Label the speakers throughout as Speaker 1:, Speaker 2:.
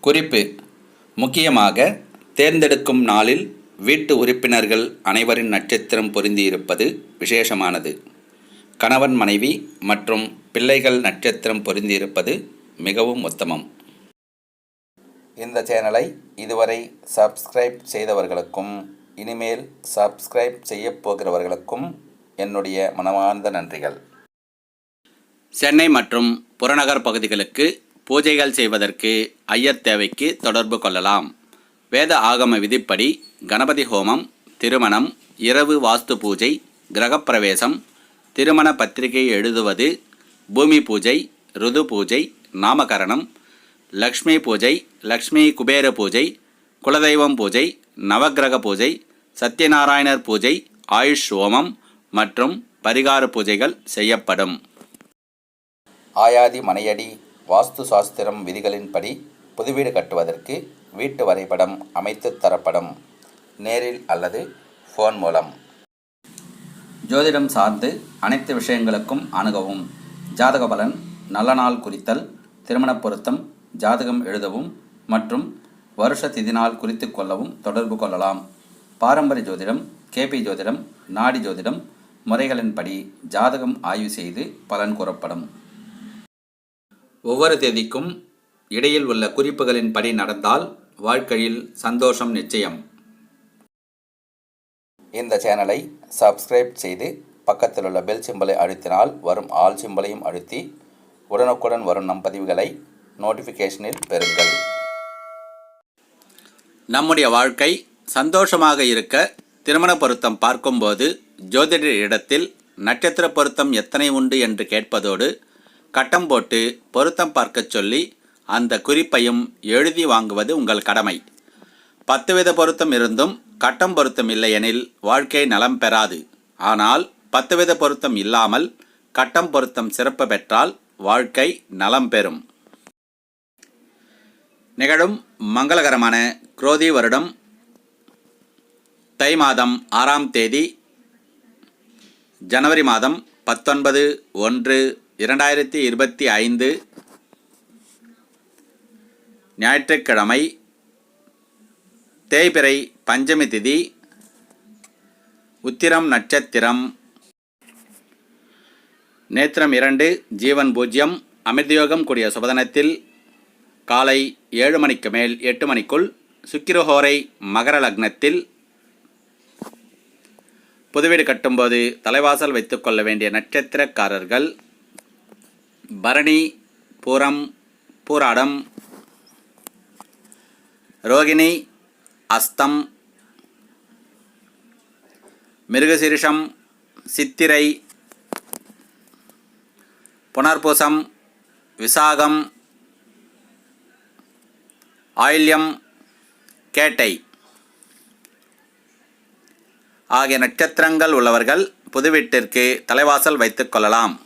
Speaker 1: குறிப்பு. முக்கியமாக தேர்ந்தெடுக்கும் நாளில் வீட்டு உறுப்பினர்கள் அனைவரின் நட்சத்திரம் பொருந்தியிருப்பது விசேஷமானது. கணவன் மனைவி மற்றும் பிள்ளைகள் நட்சத்திரம் பொருந்தியிருப்பது மிகவும் உத்தமம். இந்த சேனலை இதுவரை சப்ஸ்கிரைப் செய்தவர்களுக்கும் இனிமேல் சப்ஸ்கிரைப் செய்யப் போகிறவர்களுக்கும் என்னுடைய மனமார்ந்த நன்றிகள். சென்னை மற்றும் புறநகர் பகுதிகளுக்கு பூஜைகள் செய்வதற்கு ஐயர் தேவைக்கு தொடர்பு கொள்ளலாம். வேத ஆகம விதிப்படி கணபதி ஹோமம் திருமணம் இரவு வாஸ்து பூஜை கிரகப்பிரவேசம் திருமண பத்திரிகை எழுதுவது பூமி பூஜை ருது பூஜை நாமகரணம் லக்ஷ்மி பூஜை லக்ஷ்மி குபேர பூஜை குலதெய்வம் பூஜை நவக்கிரக பூஜை சத்யநாராயணர் பூஜை ஆயுஷ் ஹோமம் மற்றும் பரிகார பூஜைகள் செய்யப்படும். ஆயாதி மனையடி வாஸ்து சாஸ்திரம் விதிகளின்படி புதுவீடு கட்டுவதற்கு வீட்டு வரைபடம் அமைத்து தரப்படும் நேரில் அல்லது ஃபோன் மூலம். ஜோதிடம் சார்ந்து அனைத்து விஷயங்களுக்கும் அணுகவும் ஜாதக பலன் நல்ல நாள் குறித்தல் திருமணப் பொருத்தம் ஜாதகம் எழுதவும் மற்றும் வருஷ திதி நாள் குறித்து கொள்ளவும் தொடர்பு கொள்ளலாம். பாரம்பரிய ஜோதிடம் கேபி ஜோதிடம் நாடி ஜோதிடம் முறைகளின்படி ஜாதகம் ஆய்வு செய்து பலன் கூறப்படும். ஒவ்வொரு தேதிக்கும் இடையில் உள்ள குறிப்புகளின்படி நடந்தால் வாழ்க்கையில் சந்தோஷம் நிச்சயம். இந்த சேனலை சப்ஸ்கிரைப் செய்து பக்கத்தில் உள்ள பெல் சிம்பலை அழுத்தினால் வரும் ஆல் சிம்பலையும் அழுத்தி உடனுக்குடன் வரும் நம் பதிவுகளை நோட்டிஃபிகேஷனில் பெறுங்கள். நம்முடைய வாழ்க்கை சந்தோஷமாக இருக்க திருமண பொருத்தம் பார்க்கும்போது ஜோதிடர் இடத்தில் நட்சத்திர பொருத்தம் எத்தனை உண்டு என்று கேட்பதோடு கட்டம் போட்டு பொருத்தம் பார்க்கச் சொல்லி அந்த குறிப்பையும் எழுதி வாங்குவது உங்கள் கடமை. பத்து வித பொருத்தம் இருந்தும் கட்டம் பொருத்தம் இல்லையெனில் வாழ்க்கை நலம் பெறாது. ஆனால் பத்து வித பொருத்தம் இல்லாமல் கட்டம் பொருத்தம் சிறப்பு பெற்றால் வாழ்க்கை நலம் பெறும். நிகழும் மங்களகரமான குரோதி வருடம் தை மாதம் ஆறாம் தேதி ஜனவரி மாதம் பத்தொன்பது ஒன்று இரண்டாயிரத்தி இருபத்தி ஐந்து ஞாயிற்றுக்கிழமை தேய்பிறை பஞ்சமி திதி உத்திரம் நட்சத்திரம். நேத்திரம் இரண்டு ஜீவன் பூஜ்யம். அமிர்தயோகம் கூடிய சுபதனத்தில் காலை ஏழு மணிக்கு மேல் எட்டு மணிக்குள் சுக்கிரஹோரை மகர லக்னத்தில் புதுவீடு கட்டும்போது தலைவாசல் வைத்துக்கொள்ள வேண்டிய நட்சத்திரக்காரர்கள் பரணி பூரம் பூராடம் ரோகிணி அஸ்தம் மிருகசிரிஷம் சித்திரை புனர்பூசம் விசாகம் ஆயில்யம் கேட்டை. ஆகிய நட்சத்திரங்கள் உள்ளவர்கள் புதுவீட்டிற்கு தலைவாசல் வைத்துக் கொள்ளலாம்.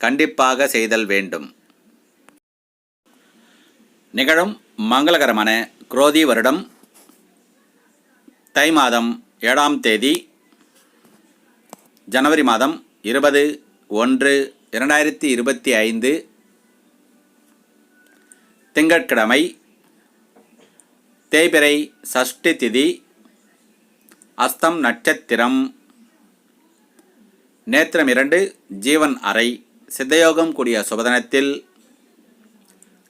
Speaker 1: கண்டிப்பாக செய்தல் வேண்டும். நிகழும் மங்களகரமான குரோதி வருடம் தை மாதம் ஏழாம் தேதி ஜனவரி மாதம் இருபது ஒன்று இரண்டாயிரத்தி இருபத்தி ஐந்து திங்கட்கிழமை தேய்பிறை சஷ்டி திதி அஸ்தம் நட்சத்திரம் நேத்திரம் இரண்டு ஜீவன் அறை சித்தயோகம் கூடிய சுபதனத்தில்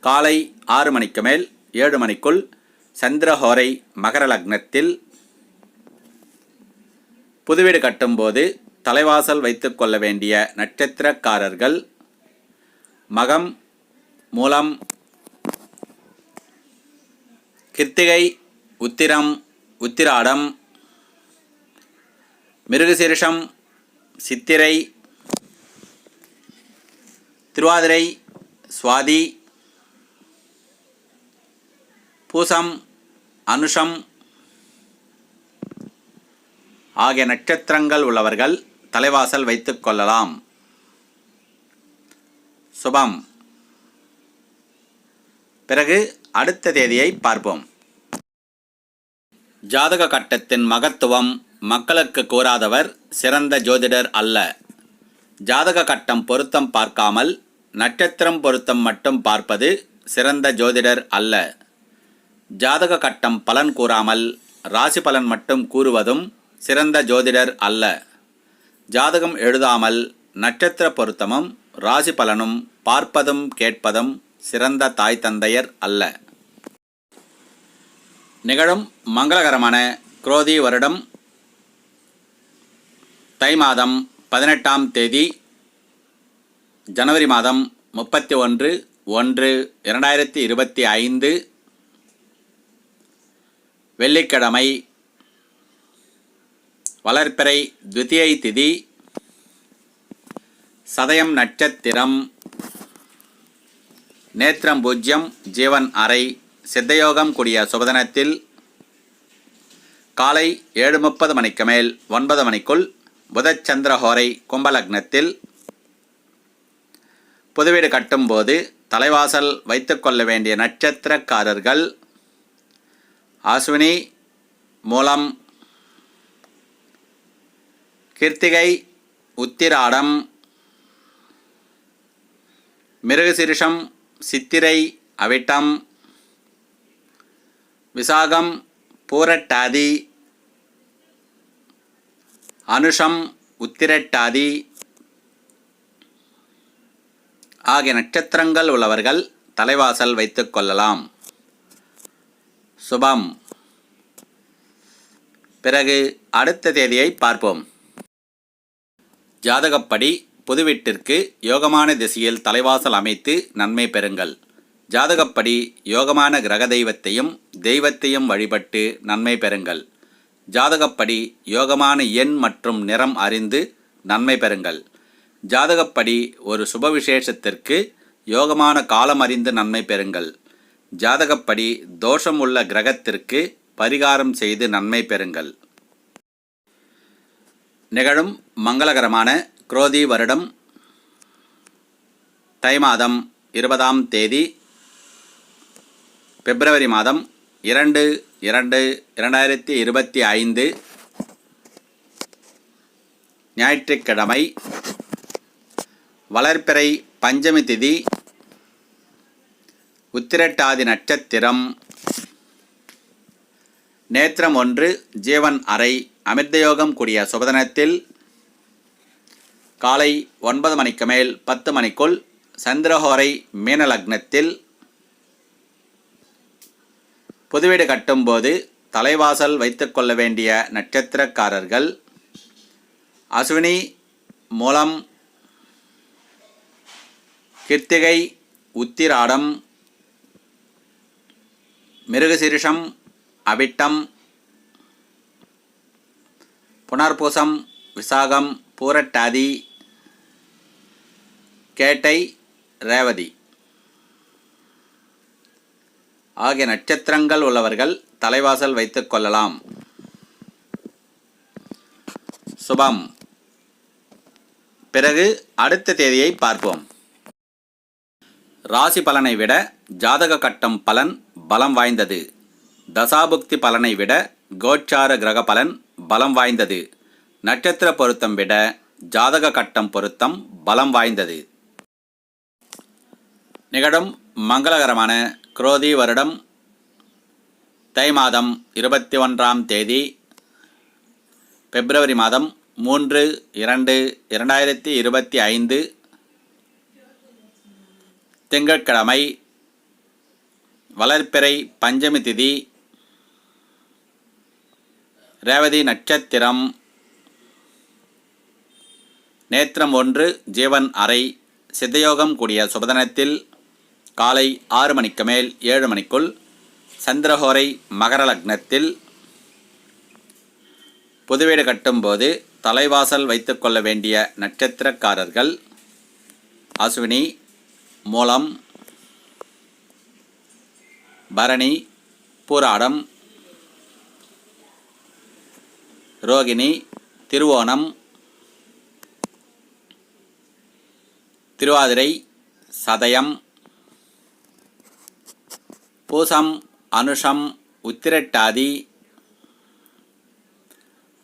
Speaker 1: காலை ஆறு மணிக்கு மேல் ஏழு மணிக்குள் சந்திரஹோரை மகர லக்னத்தில் புதுவீடு கட்டும்போது தலைவாசல் வைத்து கொள்ள வேண்டிய நட்சத்திரக்காரர்கள் மகம் மூலம் கிருத்திகை உத்திரம் உத்திராடம் மிருகசீரிஷம் சித்திரை திருவாதிரை சுவாதி பூசம் அனுஷம் ஆகிய நட்சத்திரங்கள் உள்ளவர்கள் தலைவாசல் வைத்துக் கொள்ளலாம். சுபம். பிறகு அடுத்த தேதியை பார்ப்போம். ஜாதக கட்டத்தின் மகத்துவம் மக்களுக்கு கூறாதவர் சிறந்த ஜோதிடர் அல்ல. ஜாதக கட்டம் பொருத்தம் பார்க்காமல் நட்சத்திரம் பொருத்தம் மட்டும் பார்ப்பது சிறந்த ஜோதிடர் அல்ல. ஜாதக கட்டம் பலன் கூறாமல் ராசி பலன் மட்டும் கூறுவதும் சிறந்த ஜோதிடர் அல்ல. ஜாதகம் எழுதாமல் நட்சத்திர பொருத்தமும் ராசி பலனும் பார்ப்பதும் கேட்பதும் சிறந்த தாய் தந்தையர் அல்ல. நிகழும் மங்களகரமான குரோதி வருடம் தை மாதம் பதினெட்டாம் தேதி ஜனவரி மாதம் முப்பத்தி ஒன்று ஒன்று இரண்டாயிரத்தி இருபத்தி ஐந்து வெள்ளிக்கிழமை வளர்ப்பிறை துதியை திதி சதயம் நட்சத்திரம் நேத்திரம் பூஜ்யம் ஜீவன் அறை சித்தயோகம் கூடிய சுபதனத்தில் காலை ஏழு முப்பது மணிக்கு மேல் ஒன்பது மணிக்குள் புதச்சந்திரஹோரை கும்பலக்னத்தில் புதுவீடு கட்டும்போது தலைவாசல் வைத்துக்கொள்ள வேண்டிய நட்சத்திரக்காரர்கள் அஸ்வினி மூலம் கிருத்திகை உத்திராடம் மிருகசிரிஷம் சித்திரை அவிட்டம் விசாகம் பூரட்டாதி அனுஷம் உத்திரட்டாதி ஆகிய நட்சத்திரங்கள் உள்ளவர்கள் தலைவாசல் வைத்துக் கொள்ளலாம். சுபம். பிறகு அடுத்த தேதியை பார்ப்போம். ஜாதகப்படி புது வீட்டிற்கு யோகமான திசையில் தலைவாசல் அமைத்து நன்மை பெறுங்கள். ஜாதகப்படி யோகமான கிரக தெய்வத்தையும் தெய்வத்தையும் வழிபட்டு நன்மை பெறுங்கள். ஜாதகப்படி யோகமான எண் மற்றும் நிறம் அறிந்து நன்மை பெறுங்கள். ஜாதகப்படி ஒரு சுப விசேஷத்திற்கு யோகமான காலம் அறிந்து நன்மை பெறுங்கள். ஜாதகப்படி தோஷம் உள்ள கிரகத்திற்கு பரிகாரம் செய்து நன்மை பெறுங்கள். நிகழும் மங்களகரமான குரோதி வருடம் தை மாதம் இருபதாம் தேதி பிப்ரவரி மாதம் இரண்டு இரண்டு இரண்டாயிரத்தி இருபத்தி ஐந்து ஞாயிற்றுக்கிழமை வளர்ப்பிறை பஞ்சமி திதி உத்திரட்டாதி நட்சத்திரம். நேத்திரம் ஒன்று ஜீவன் அறை அமிர்தயோகம் கூடிய சுபதனத்தில் காலை ஒன்பது மணிக்கு மேல் பத்து மணிக்குள் சந்திரஹோரை மீனலக்னத்தில் புதுவீடு கட்டும்போது தலைவாசல் வைத்துக்கொள்ள வேண்டிய நட்சத்திரக்காரர்கள் அஸ்வினி மூலம் கிருத்திகை உத்திராடம் மிருகசிரிஷம் அவிட்டம் புனர்பூசம் விசாகம் பூரட்டாதி கேட்டை ரேவதி. ஆகிய நட்சத்திரங்கள் உள்ளவர்கள் தலைவாசல் வைத்துக் கொள்ளலாம். சுபம். பிறகு அடுத்த தேதியை பார்ப்போம். ராசி பலனை விட ஜாதக கட்டம் பலன் பலம் வாய்ந்தது. தசாபுக்தி பலனை விட கோச்சார கிரக பலன் பலம் வாய்ந்தது. நட்சத்திர பொருத்தம் விட ஜாதக கட்டம் பொருத்தம் பலம் வாய்ந்தது. நிகழும் மங்களகரமான குரோதி வருடம் தை மாதம் இருபத்தி ஒன்றாம் தேதி பிப்ரவரி மாதம் மூன்று இரண்டு இரண்டாயிரத்தி இருபத்தி ஐந்து திங்கட்கிழமை வளர்ப்பிறை பஞ்சமி திதி ரேவதி நட்சத்திரம் நேத்திரம் ஒன்று ஜீவன் அறை சித்தயோகம் கூடிய சுபதனத்தில் காலை ஆறு மணிக்கு மேல் ஏழு மணிக்குள் சந்திரஹோரை மகர லக்னத்தில் புதுவீடு கட்டும்போது தலைவாசல் வைத்துக்கொள்ள வேண்டிய நட்சத்திரக்காரர்கள் அஸ்வினி மூலம் பரணி பூராடம் ரோகிணி திருவோணம் திருவாதிரை சதயம் பூசம் அனுஷம் உத்திரட்டாதி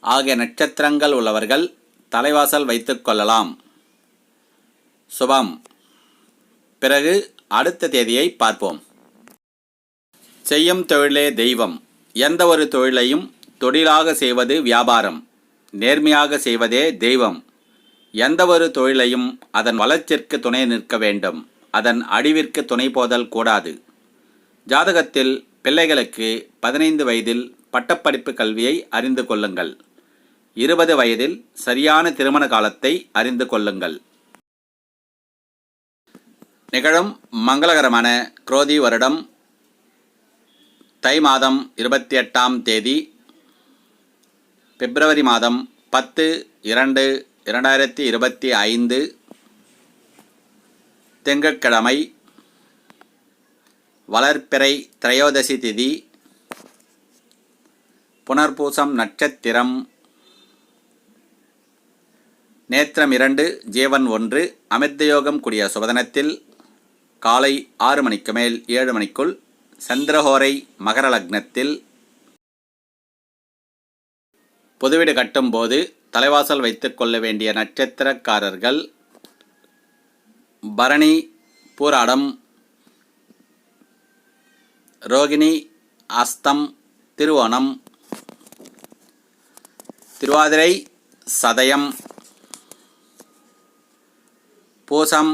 Speaker 1: ஆகிய நட்சத்திரங்கள் உள்ளவர்கள் தலைவாசல் வைத்துக்கொள்ளலாம் சுபம். பிறகு அடுத்த தேதியை பார்ப்போம். செய்யும் தொழிலே தெய்வம். எந்த ஒரு தொழிலையும் தொழிலாக செய்வது வியாபாரம். நேர்மையாக செய்வதே தெய்வம். எந்த ஒரு தொழிலையும் அதன் வளர்ச்சிற்கு துணை நிற்க வேண்டும். அதன் அடிவிற்கு துணை போதல் கூடாது. ஜாதகத்தில் பிள்ளைகளுக்கு பதினைந்து வயதில் பட்டப்படிப்பு கல்வியை அறிந்து கொள்ளுங்கள். இருபது வயதில் சரியான திருமண காலத்தை அறிந்து கொள்ளுங்கள். நிகழும் மங்களகரமான குரோதி வருடம் தை மாதம் இருபத்தி எட்டாம் தேதி பிப்ரவரி மாதம் பத்து இரண்டு இரண்டாயிரத்தி இருபத்தி ஐந்து திங்கட்கிழமை வளர்ப்பிறை திரையோதசி திதி புனர்பூசம் நட்சத்திரம் நேத்திரம் இரண்டு ஜீவன் ஒன்று அமிர்தயோகம் கூடிய சுபதனத்தில் காலை ஆறு மணிக்கு மேல் ஏழு மணிக்குள் சந்திரஹோரை மகர லக்னத்தில் புதுவீடு கட்டும்போது தலைவாசல் வைத்துக் கொள்ள வேண்டிய நட்சத்திரக்காரர்கள் பரணி பூராடம் ரோகிணி அஸ்தம் திருவோணம் திருவாதிரை சதயம் பூசம்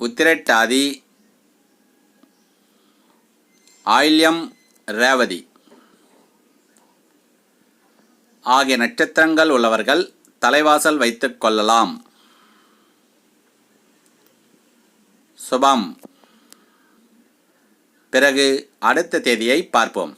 Speaker 1: உத்திரட்டாதி ஆயில்யம் ரேவதி. ஆகிய நட்சத்திரங்கள் உள்ளவர்கள் தலைவாசல் வைத்துக் கொள்ளலாம். சுபம். பிறகு அடுத்த தேதியை பார்ப்போம்.